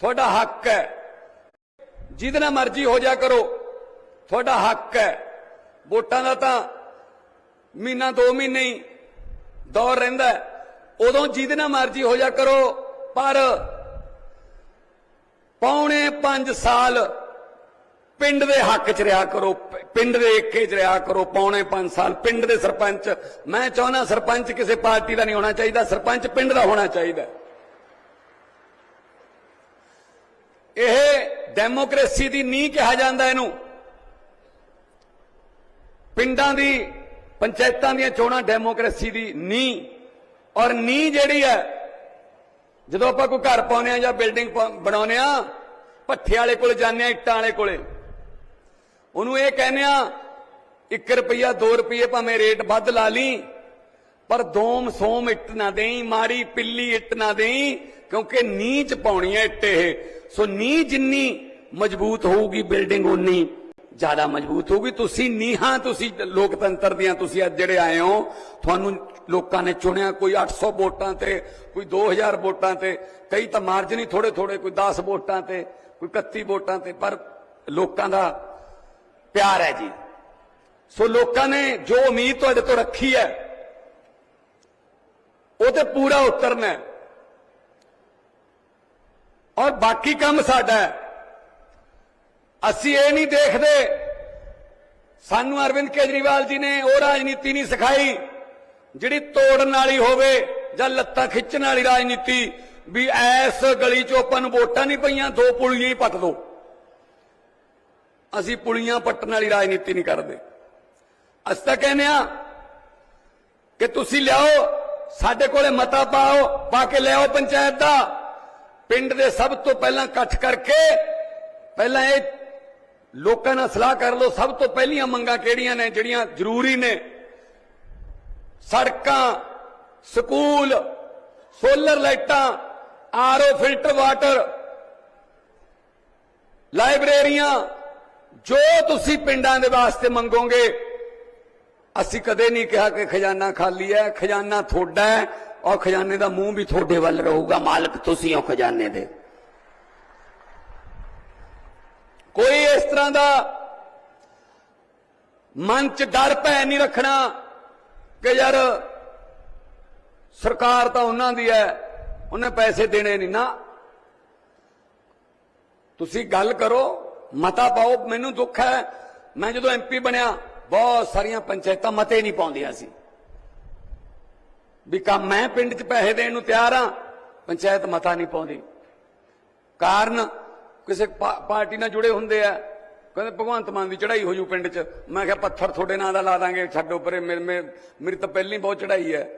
ਤੁਹਾਡਾ ਹੱਕ ਹੈ। ਜਿਹਦੇ ਨਾਲ ਮਰਜ਼ੀ ਹੋ ਜਾ ਕਰੋ। ਤੁਹਾਡਾ ਹੱਕ ਹੈ। ਵੋਟਾਂ ਦਾ ਤਾਂ ਮਹੀਨਾ, ਦੋ ਮਹੀਨੇ ਹੀ ਦੌਰ ਰਹਿੰਦਾ ਉਦੋਂ ਜਿਹਦੇ ਨਾਲ ਮਰਜ਼ੀ ਹੋ ਜਾ ਕਰੋ, ਪਰ ਪੌਣੇ 5 ਸਾਲ ਪਿੰਡ ਦੇ ਹੱਕ 'ਚ ਰਿਹਾ ਕਰੋ, ਪਿੰਡ ਦੇ ਏਕੇ 'ਚ ਰਿਹਾ ਕਰੋ, ਪੌਣੇ 5 ਸਾਲ ਪਿੰਡ ਦੇ ਸਰਪੰਚ। ਮੈਂ ਚਾਹੁੰਦਾ ਸਰਪੰਚ ਕਿਸੇ ਪਾਰਟੀ ਦਾ ਨਹੀਂ ਹੋਣਾ ਚਾਹੀਦਾ, ਸਰਪੰਚ ਪਿੰਡ ਦਾ ਹੋਣਾ ਚਾਹੀਦਾ ਇਹ ਡੈਮੋਕ੍ਰੇਸੀ ਦੀ ਨੀਂਹ ਕਿਹਾ ਜਾਂਦਾ ਇਹਨੂੰ। ਪਿੰਡਾਂ ਦੀ, ਪੰਚਾਇਤਾਂ ਦੀਆਂ ਚੋਣਾਂ ਡੈਮੋਕ੍ਰੇਸੀ ਦੀ ਨੀਂਹ। ਔਰ ਨੀਂਹ ਜਿਹੜੀ ਹੈ, ਜਦੋਂ ਆਪਾਂ ਕੋਈ ਘਰ ਪਾਉਨੇ ਆ ਜਾਂ ਬਿਲਡਿੰਗ ਬਣਾਉਨੇ ਆ ਭੱਠੇ ਵਾਲੇ ਕੋਲ ਜਾਂਦੇ ਆ ਇੱਟਾਂ ਵਾਲੇ ਕੋਲੇ। ਉਹਨੂੰ ਇਹ ਕਹਿੰਦੇ ਆ 1 ਰੁਪਿਆ 2 ਰੁਪਏ ਭਾਵੇਂ ਰੇਟ ਵੱਧ ਲਾ ਲਈ, ਪਰ ਦੋਮ ਸੋਮ ਇੱਟ ਨਾ ਦੇਈ, ਮਾੜੀ ਪਿੱਲੀ ਇੱਟ ਨਾ ਦੇਈ ਕਿਉਂਕਿ ਨੀਂਹ ਚ ਪਾਉਣੀ ਹੈ ਇੱਟ ਇਹ। ਸੋ ਨੀਂਹ ਜਿੰਨੀ ਮਜ਼ਬੂਤ ਹੋਊਗੀ ਬਿਲਡਿੰਗ ਉਨੀ ਜ਼ਿਆਦਾ ਮਜ਼ਬੂਤ ਹੋਊਗੀ। ਤੁਸੀਂ ਨੀਹਾਂ, ਤੁਸੀਂ ਲੋਕਤੰਤਰ ਦੀਆਂ ਤੁਸੀਂ ਅੱਜ ਜਿਹੜੇ ਆਏ ਹੋ, ਤੁਹਾਨੂੰ ਲੋਕਾਂ ਨੇ ਚੁਣਿਆ ਕੋਈ 800 ਵੋਟਾਂ ਤੇ, ਕੋਈ 2000 ਵੋਟਾਂ ਤੇ, ਕਈ ਤਾਂ ਮਾਰਜਨ ਹੀ ਥੋੜੇ ਥੋੜੇ ਕੋਈ 10 ਵੋਟਾਂ ਤੇ, ਕੋਈ 31 ਵੋਟਾਂ ਤੇ, ਪਰ ਲੋਕਾਂ ਦਾ ਪਿਆਰ ਹੈ ਜੀ। ਸੋ ਲੋਕਾਂ ਨੇ ਜੋ ਉਮੀਦ ਤੁਹਾਡੇ ਤੋਂ ਰੱਖੀ ਹੈ, ਉਹ ਤੇ ਪੂਰਾ ਉਤਰਨਾ ਹੈ। ਔਰ ਬਾਕੀ ਕੰਮ ਸਾਡਾ ਅਸੀਂ ਇਹ ਨਹੀਂ ਦੇਖਦੇ, ਸਾਨੂੰ ਅਰਵਿੰਦ ਕੇਜਰੀਵਾਲ ਜੀ ਨੇ ਉਹ ਰਾਜਨੀਤੀ ਨਹੀਂ ਸਿਖਾਈ, ਜਿਹੜੀ ਤੋੜਨ ਵਾਲੀ ਹੋਵੇ ਜਾਂ ਲੱਤਾਂ ਖਿੱਚਣ ਵਾਲੀ ਰਾਜਨੀਤੀ, ਵੀ ਐਸ ਗਲੀ ਚੋਂ ਆਪਾਂ ਨੂੰ ਵੋਟਾਂ ਨਹੀਂ ਪਈਆਂ, ਦੋ ਪੁਲੀਆਂ ਹੀ ਪੱਟ ਦੋ। ਅਸੀਂ ਪੁਲੀਆਂ ਪੱਟਣ ਵਾਲੀ ਰਾਜਨੀਤੀ ਨਹੀਂ ਕਰਦੇ। ਅਸੀਂ ਤਾਂ ਕਹਿੰਦੇ ਆ ਕਿ ਤੁਸੀਂ ਲਿਆਓ, ਸਾਡੇ ਕੋਲੇ ਮਤਾ ਪਾਓ, ਪਾ ਕੇ ਲਿਆਓ ਪੰਚਾਇਤ ਦਾ। ਪਿੰਡ ਦੇ ਸਭ ਤੋਂ ਪਹਿਲਾਂ ਇਕੱਠ ਕਰਕੇ ਪਹਿਲਾਂ ਇਹ ਲੋਕਾਂ ਨਾਲ ਸਲਾਹ ਕਰ ਲਓ, ਸਭ ਤੋਂ ਪਹਿਲੀਆਂ ਮੰਗਾਂ ਕਿਹੜੀਆਂ ਨੇ, ਜਿਹੜੀਆਂ ਜ਼ਰੂਰੀ ਨੇ? ਸੜਕਾਂ, ਸਕੂਲ, ਸੋਲਰ ਲਾਈਟਾਂ, ਆਰਓ ਫਿਲਟਰ ਵਾਟਰ, ਲਾਇਬ੍ਰੇਰੀਆਂ, ਜੋ ਤੁਸੀਂ ਪਿੰਡਾਂ ਦੇ ਵਾਸਤੇ ਮੰਗੋਗੇ। ਅਸੀਂ ਕਦੇ ਨਹੀਂ ਕਿਹਾ ਕਿ ਖਜ਼ਾਨਾ ਖਾਲੀ ਹੈ, ਖਜ਼ਾਨਾ ਤੁਹਾਡਾ ਹੈ ਔਰ ਖਜ਼ਾਨੇ ਦਾ ਮੂੰਹ ਵੀ ਤੁਹਾਡੇ ਵੱਲ ਰਹੂਗਾ, ਮਾਲਕ ਤੁਸੀਂ ਹੋ ਖਜ਼ਾਨੇ ਦੇ। ਕੋਈ ਇਸ ਤਰ੍ਹਾਂ ਦਾ ਮਨ ਚ ਡਰ ਭੈ ਨਹੀਂ ਰੱਖਣਾ ਕਿ ਯਾਰ ਸਰਕਾਰ ਤਾਂ ਉਹਨਾਂ ਦੀ ਹੈ ਉਹਨੇ ਪੈਸੇ ਦੇਣੇ ਨਹੀਂ ਨਾ। ਤੁਸੀਂ ਗੱਲ ਕਰੋ, ਮਤਾ ਪਾਓ, ਮੈਨੂੰ ਦੁੱਖ ਹੈ। ਮੈਂ ਜਦੋਂ ਐਮਪੀ ਬਣਿਆ, ਬਹੁਤ ਸਾਰੀਆਂ ਪੰਚਾਇਤਾਂ ਮਤੇ ਨਹੀਂ ਪਾਉਂਦੀਆਂ ਸੀ। ਵੀ ਕੰਮ ਮੈਂ ਪਿੰਡ 'ਚ ਪੈਸੇ ਦੇਣ ਨੂੰ ਤਿਆਰ ਆ, ਪੰਚਾਇਤ ਮਤਾ ਨਹੀਂ ਪਾਉਂਦੀ। ਕਾਰਨ ਕਿਸੇ ਪਾ- ਪਾਰਟੀ ਨਾਲ ਜੁੜੇ ਹੁੰਦੇ ਆ, ਕਹਿੰਦੇ ਭਗਵੰਤ ਮਾਨ ਦੀ ਚੜ੍ਹਾਈ ਹੋ ਜੂ ਪਿੰਡ 'ਚ। ਮੈਂ ਕਿਹਾ ਪੱਥਰ ਤੁਹਾਡੇ ਨਾਂ ਦਾ ਲਾ ਦਾਂਗੇ, ਛੱਡੋ ਪਰੇ ਮੇਰੇ ਮੇ- ਮੇਰੀ ਤਾਂ ਪਹਿਲਾਂ ਹੀ ਬਹੁਤ ਚੜ੍ਹਾਈ ਹੈ।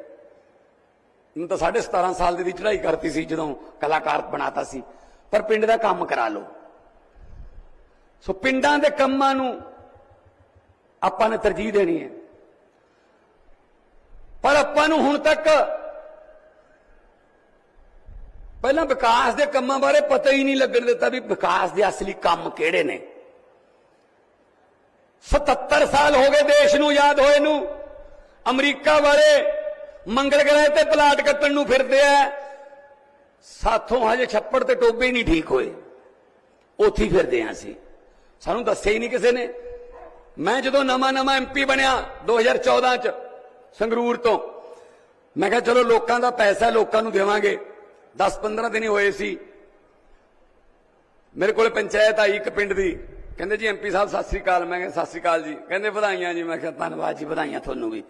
ਮੈਂ ਤਾਂ 17.5 ਸਾਲ ਦੀ ਦੀ ਚੜ੍ਹਾਈ ਕਰਤੀ ਸੀ, ਜਦੋਂ ਕਲਾਕਾਰ ਬਣਾਤਾ ਸੀ। ਪਰ ਪਿੰਡ ਦਾ ਕੰਮ ਕਰਾ ਲਓ। ਸੋ ਪਿੰਡਾਂ ਦੇ ਕੰਮਾਂ ਨੂੰ ਆਪਾਂ ਨੇ ਤਰਜੀਹ ਦੇਣੀ ਹੈ। ਪਰ ਆਪਾਂ ਨੂੰ ਹੁਣ ਤੱਕ ਪਹਿਲਾਂ ਵਿਕਾਸ ਦੇ ਕੰਮਾਂ ਬਾਰੇ ਪਤਾ ਹੀ ਨਹੀਂ ਲੱਗਣ ਦਿੱਤਾ ਵੀ ਵਿਕਾਸ ਦੇ ਅਸਲੀ ਕੰਮ ਕਿਹੜੇ ਨੇ। 77 ਸਾਲ ਹੋ ਗਏ ਦੇਸ਼ ਨੂੰ ਯਾਦ ਹੋਏ ਨੂੰ। ਅਮਰੀਕਾ ਵਾਲੇ ਮੰਗਲ ਗ੍ਰਹਿ ਤੇ ਪਲਾਟ ਕੱਟਣ ਨੂੰ ਫਿਰਦੇ ਆ। ਸਾਥੋਂ ਹਜੇ ਛੱਪੜ ਤੇ ਟੋਬੇ ਹੀ ਨਹੀਂ ਠੀਕ ਹੋਏ। ਉੱਥੇ ਫਿਰਦੇ ਆ ਅਸੀਂ। ਸਾਨੂੰ ਦੱਸਿਆ ਹੀ ਨਹੀਂ ਕਿਸੇ ਨੇ। ਮੈਂ ਜਦੋਂ ਨਵਾਂ ਨਵਾਂ ਐਮਪੀ ਬਣਿਆ 2014 ਚ ਸੰਗਰੂਰ ਤੋਂ। ਮੈਂ ਕਿਹਾ, ਚਲੋ, ਲੋਕਾਂ ਦਾ ਪੈਸਾ ਲੋਕਾਂ ਨੂੰ ਦੇਵਾਂਗੇ। 10-15 ਦਿਨ ਹੀ ਹੋਏ ਸੀ। ਮੇਰੇ ਕੋਲ ਪੰਚਾਇਤ ਆਈ ਇੱਕ ਪਿੰਡ ਦੀ। ਕਹਿੰਦੇ, ਜੀ ਐਮਪੀ ਸਾਹਿਬ, ਸਤਿ ਸ੍ਰੀ ਅਕਾਲ। ਮੈਂ ਕਿਹਾ, ਸਤਿ ਸ੍ਰੀ ਅਕਾਲ ਜੀ। ਕਹਿੰਦੇ, ਵਧਾਈਆਂ ਜੀ। ਮੈਂ ਕਿਹਾ, ਧੰਨਵਾਦ ਜੀ, ਵਧਾਈਆਂ ਤੁਹਾਨੂੰ ਵੀ।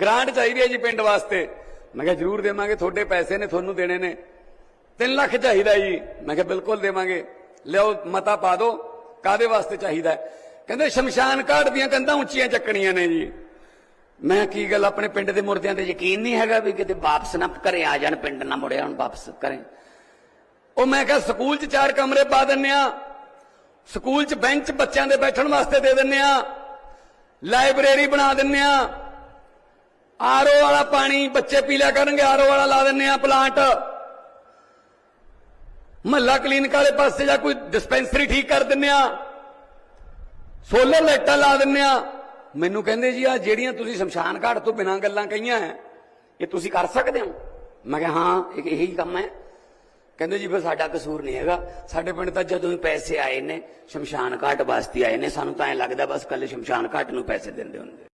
ਗ੍ਰਾਂਟ ਚਾਹੀਦੀ ਹੈ ਜੀ ਪਿੰਡ ਵਾਸਤੇ। ਮੈਂ ਕਿਹਾ, ਜ਼ਰੂਰ ਦੇਵਾਂਗੇ, ਤੁਹਾਡੇ ਪੈਸੇ ਨੇ, ਤੁਹਾਨੂੰ ਦੇਣੇ ਨੇ। 3 ਲੱਖ ਚਾਹੀਦਾ ਜੀ। ਮੈਂ ਕਿਹਾ, ਬਿਲਕੁਲ ਦੇਵਾਂਗੇ। ਲਿਆਓ, ਮਤਾ ਪਾ ਦਿਓ। ਕਾਦੇ ਵਾਸਤੇ ਚਾਹੀਦਾ ਕਹਿੰਦੇ, ਸ਼ਮਸ਼ਾਨ ਘਾਟ ਦੀਆਂ ਕੰਧਾਂ ਉੱਚੀਆਂ ਚੱਕਣੀਆਂ ਨੇ ਜੀ। ਮੈਂ ਕੀ ਗੱਲ ਆਪਣੇ ਪਿੰਡ ਦੇ ਮੁਰਦਿਆਂ ਤੇ ਯਕੀਨ ਨਹੀਂ ਹੈਗਾ ਵੀ ਕਿਤੇ ਵਾਪਸ ਨਾ ਘਰੇ ਆ ਜਾਣ, ਪਿੰਡ ਨਾ ਮੁੜਿਆ ਹੁਣ ਵਾਪਸ ਕਰੇ ਉਹ ਮੈਂ ਕਿਹਾ, ਸਕੂਲ 'ਚ ਚਾਰ ਕਮਰੇ ਪਾ ਦਿੰਨੇ ਆ। ਸਕੂਲ 'ਚ ਬੈਂਚ ਬੱਚਿਆਂ ਦੇ ਬੈਠਣ ਵਾਸਤੇ ਦੇ ਦਿੰਨੇ ਆ। ਲਾਇਬ੍ਰੇਰੀ ਬਣਾ ਦਿੰਨੇ ਆ। ਆਰਓ ਵਾਲਾ ਪਾਣੀ ਬੱਚੇ ਪੀ ਲਿਆ ਕਰਨਗੇ ਆਰਓ ਵਾਲਾ ਲਾ ਦਿੰਨੇ ਆ ਪਲਾਂਟ। ਮਹੱਲਾ ਕਲੀਨਿਕ ਵਾਲੇ ਪਾਸੇ ਜਾਂ ਕੋਈ ਡਿਸਪੈਂਸਰੀ ਠੀਕ ਕਰ ਦਿੰਨੇ ਆ। ਸੋਲਰ ਲਾਈਟਾਂ ਲਾ ਦਿੰਨੇ ਆ। ਮੈਨੂੰ ਕਹਿੰਦੇ ਜੀ ਆ ਜਿਹੜੀਆਂ ਤੁਸੀਂ ਸ਼ਮਸ਼ਾਨ ਘਾਟ ਤੋਂ ਬਿਨਾਂ ਗੱਲਾਂ ਕਹੀਆਂ ਹੈ, ਇਹ ਤੁਸੀਂ ਕਰ ਸਕਦੇ ਹੋ? ਮੈਂ ਕਿਹਾ ਹਾਂ ਇਹੀ ਕੰਮ ਹੈ। ਕਹਿੰਦੇ ਜੀ ਫਿਰ ਸਾਡਾ ਕਸੂਰ ਨਹੀਂ ਹੈਗਾ। ਸਾਡੇ ਪਿੰਡ ਤਾਂ ਜਦੋਂ ਹੀ ਪੈਸੇ ਆਏ ਨੇ ਸ਼ਮਸ਼ਾਨ ਘਾਟ ਵਾਸਤੇ ਆਏ ਨੇ ਸਾਨੂੰ ਤਾਂ ਐ ਲੱਗਦਾ ਬਸ ਕੱਲ ਸ਼ਮਸ਼ਾਨ ਘਾਟ ਨੂੰ ਪੈਸੇ ਦਿੰਦੇ ਹੁੰਦੇ